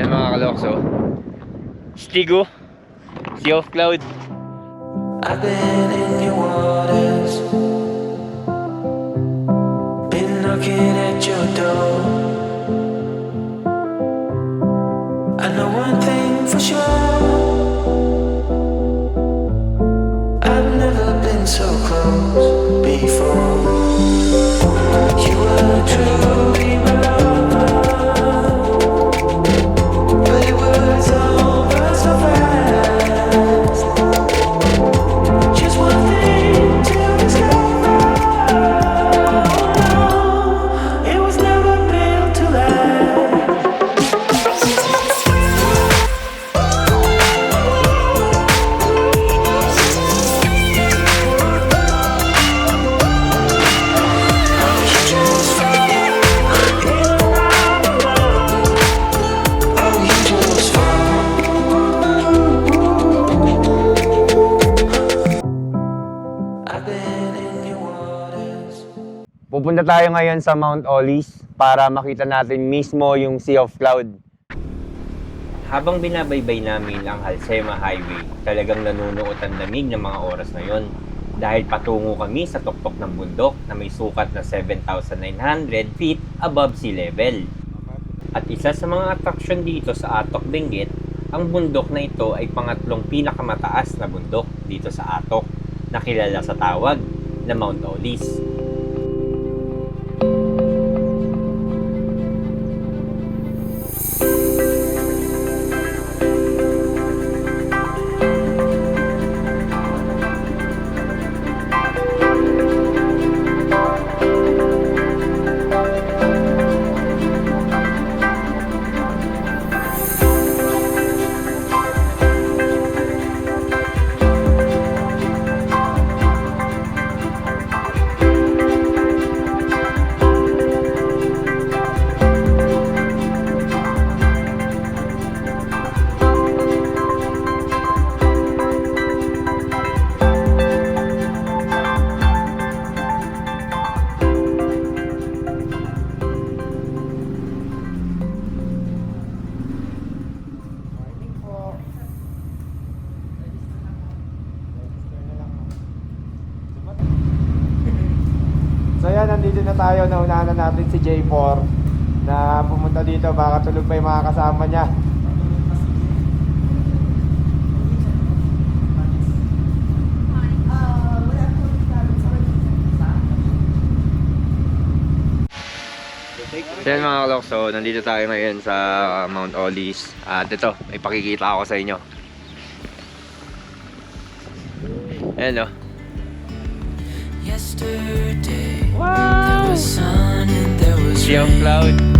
Yan mga kalokso. Stigo. Sea of Cloud. I've been in your waters, been knocking at your door. I know one thing for sure. Pupunta tayo ngayon sa Mount Olis para makita natin mismo yung Sea of Cloud. Habang binabaybay namin ang Halsema Highway, talagang nanunuot ang lamig ng mga oras na yon. Dahil patungo kami sa tuktok ng bundok na may sukat na 7,900 feet above sea level. At isa sa mga atraksyon dito sa Atok Benguet, ang bundok na ito ay pangatlong pinakamataas na bundok dito sa Atok na kilala sa tawag na Mount Olis. Natin si J4 na pumunta dito. Baka tulog pa yung mga kasama niya. So yan mga kalok, so nandito tayo ngayon sa uh, Mount Olis At ito, may pakikita ako sa inyo Ayan o Yesterday, there was sun and there was of rain. Cloud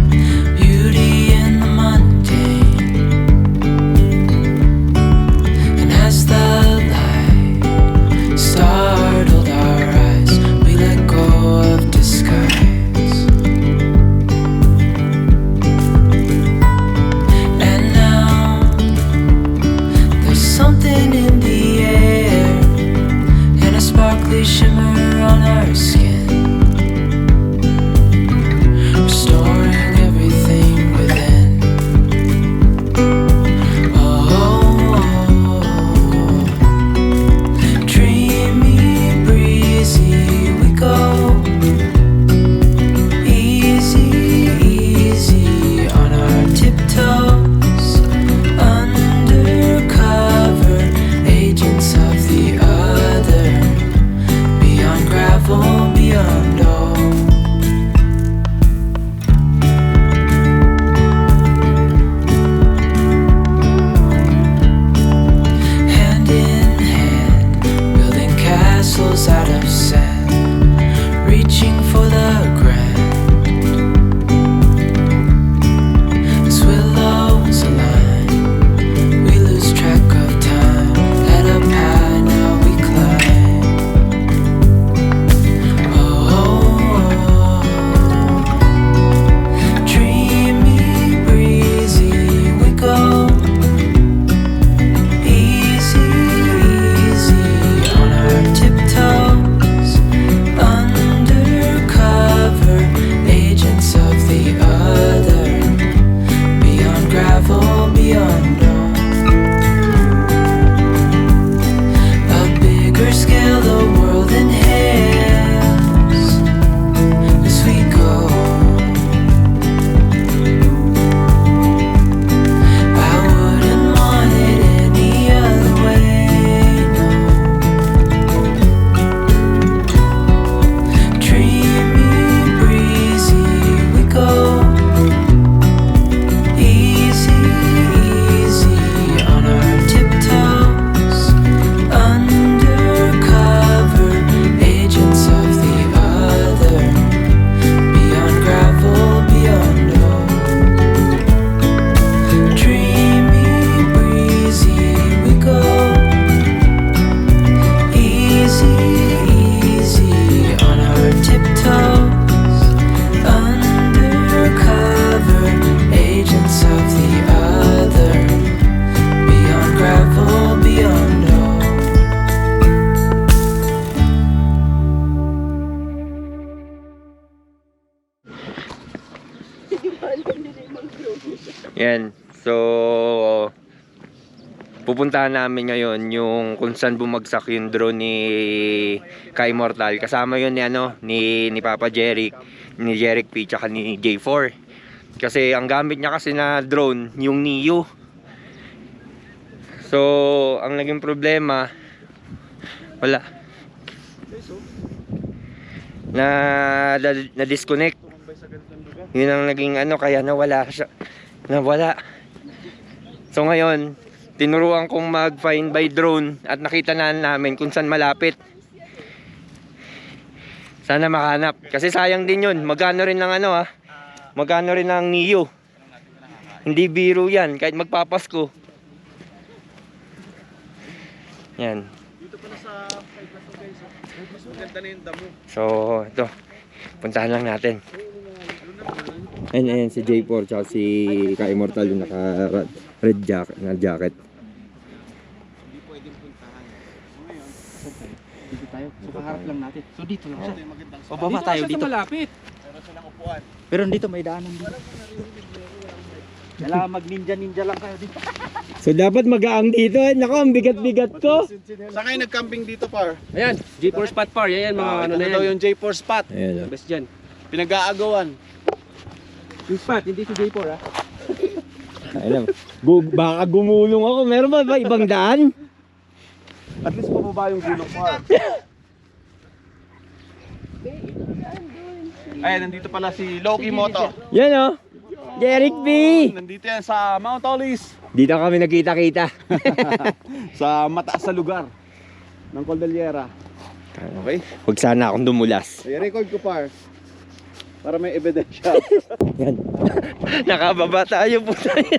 beyond Yan. So, pupuntahan namin ngayon yung kung saan bumagsak yung drone ni Kai Mortal. Kasama yun ni, ano, ni, ni Papa Jeric, ni Jeric P, tsaka ni J4. Kasi ang gamit niya kasi na drone, yung Neo. So, ang naging problema, wala. Na, na, na disconnect. Yun ang naging ano, kaya nawala siya. Nawala. So ngayon, tinuruan kong mag-find by drone at nakita na namin kung saan malapit. Sana makahanap. Kasi sayang din yun. Magkano rin ng ano ah. Magkano rin ng Neo. Hindi biro yan. Kahit magpapasko. Yan. So, ito. Puntahan lang natin. Ayun, ayun, si J4 tsaka si Ka-Immortal yung naka red jacket, na jacket. So kaharap lang natin. So dito lang siya. O baba tayo dito. malapit. Pero dito may daanan dito. Kailangan mag ninja ninja lang kayo dito. So dapat magaang dito. eh. Nako, ang bigat-bigat ko. Saan kayo nag-camping dito, par? Ayan, J4 spot par. Yan, yan mga Ah, ano ito na daw yan. yung J4 spot. Ayun, oh. Best dyan. Pinag-aagawan. Yung spot, hindi si J4 ha. Ayun. Gu- baka gumulong ako. Meron ba, ba ibang daan? At least pababa yung gulong, par. Ay, nandito pala si Loki Moto. Yan oh. Derek B. Nandito yan sa Mount Olis. Dito kami nagkita-kita. Sa mataas sa lugar ng Cordillera. Okay? Huwag sana akong dumulas. Ay, record ko, par. Para may ebidensya. Yan. Nakababa tayo po tayo.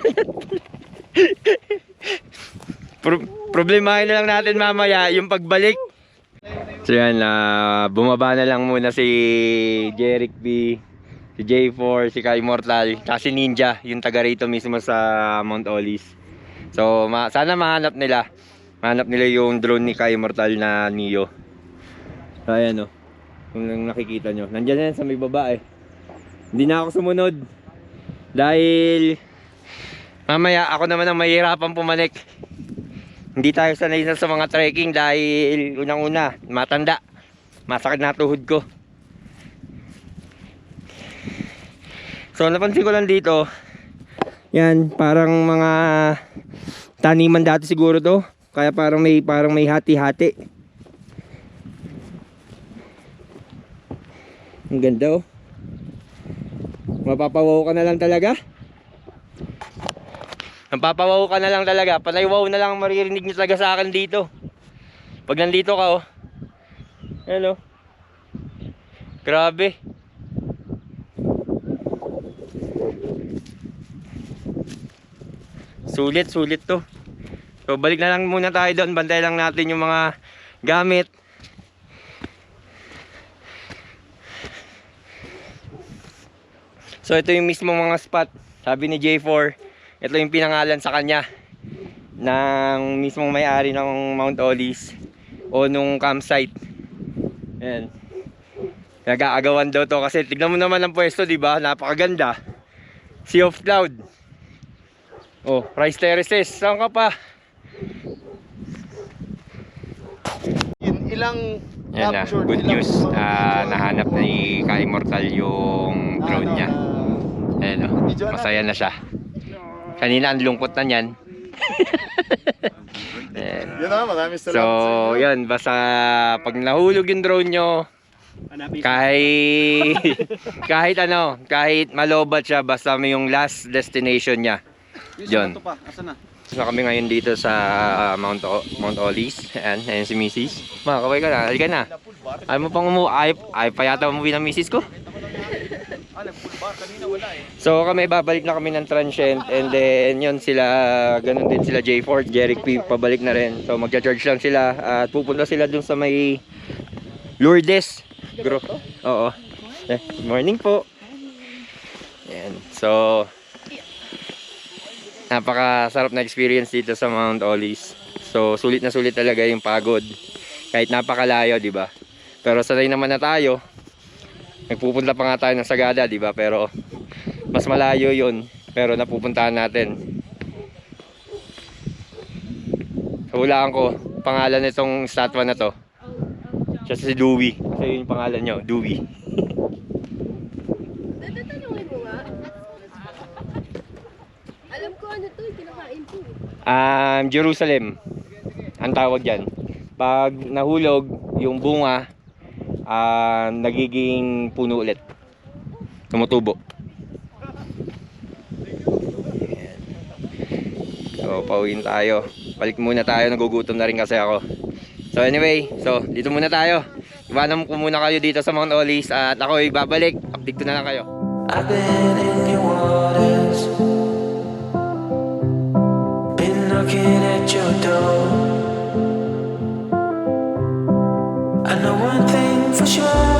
Pro- problemahin na lang natin mamaya yung pagbalik. So yan, ah, bumaba na lang muna si Jeric B, si J4, si Kai Immortal, tsaka si Ninja, yung taga rito mismo sa Mount Olis. So ma- sana mahanap nila. Mahanap nila yung drone ni Kai Immortal na Neo. So ayan o. Kung lang nakikita nyo. Nandyan na yan sa may baba eh. Hindi na ako sumunod. Dahil mamaya ako naman ang mahirapan pumanik. Hindi tayo sanay na sa mga trekking dahil unang-una, matanda. Masakit na tuhod ko. So napansin ko lang dito, yan parang mga taniman dati siguro to. Kaya parang may parang may hati-hati. Ang ganda oh. Mapapawaw ka na lang talaga. Mapapawaw ka na lang talaga. Panay wow na lang ang maririnig niyo talaga sa akin dito. Pag nandito ka oh. Hello. Grabe. Sulit, sulit to. So balik na lang muna tayo doon. Bantay lang natin yung mga gamit. So ito yung mismo mga spot. Sabi ni J4, ito yung pinangalan sa kanya ng mismong may-ari ng Mount Olis o nung campsite. Ayan. Nag-aagawan daw to kasi tignan mo naman ang pwesto, di ba? Napakaganda. Sea of Cloud. Oh, Rice Terraces. Saan ka pa? In, ilang Yan na, captured, good ilang- news. Ah, nahanap na ni Ka-Immortal yung drone Ano, niya. Ayan o, masaya na siya. Kanina ang lungkot na niyan. Yun na, maraming salamat So, yan, basta pag nahulog yung drone nyo, kahit, kahit ano, kahit malobat siya, basta may yung last destination niya. Yun. Ito pa, asan na? So kami ngayon dito sa ah, Mount o Mount Olis. Ayan, ayan si Mrs. Ma, kaway ka na. Halika na. Ayaw mo pang umu... Ay, ay pa yata umuwi ng Mrs. ko. Ah, nag-full bar. Kanina wala eh. So kami babalik na kami ng transient and then yun sila, ganun din sila J4, Jeric P, pabalik na rin. So magja-charge lang sila at pupunta sila dun sa may Lourdes. Gro. Oo. Eh, good morning po. Yan. So napakasarap na experience dito sa Mount Olis. So sulit na sulit talaga yung pagod. Kahit napakalayo, di ba? Pero sanay naman na tayo. Nagpupunta pa nga tayo ng Sagada, di ba? Pero mas malayo yun. Pero napupuntahan natin. Hulaan ko, pangalan nitong statwa na to. Siya si Dewey. Kasi yun yung pangalan nyo, Dewey. Alam ko ano to, kinakain ko. Um, Jerusalem. Ang tawag dyan. Pag nahulog, yung bunga, ah, nagiging puno ulit. Tumutubo. Ayan. So, pauwiin tayo. Balik muna tayo. Nagugutom na rin kasi ako. So, anyway. So, dito muna tayo. Iwanan ko muna kayo dito sa Mount Olis. At ako babalik. Update ko na lang kayo. I've been in your waters, been knocking at your door. I know one for sure.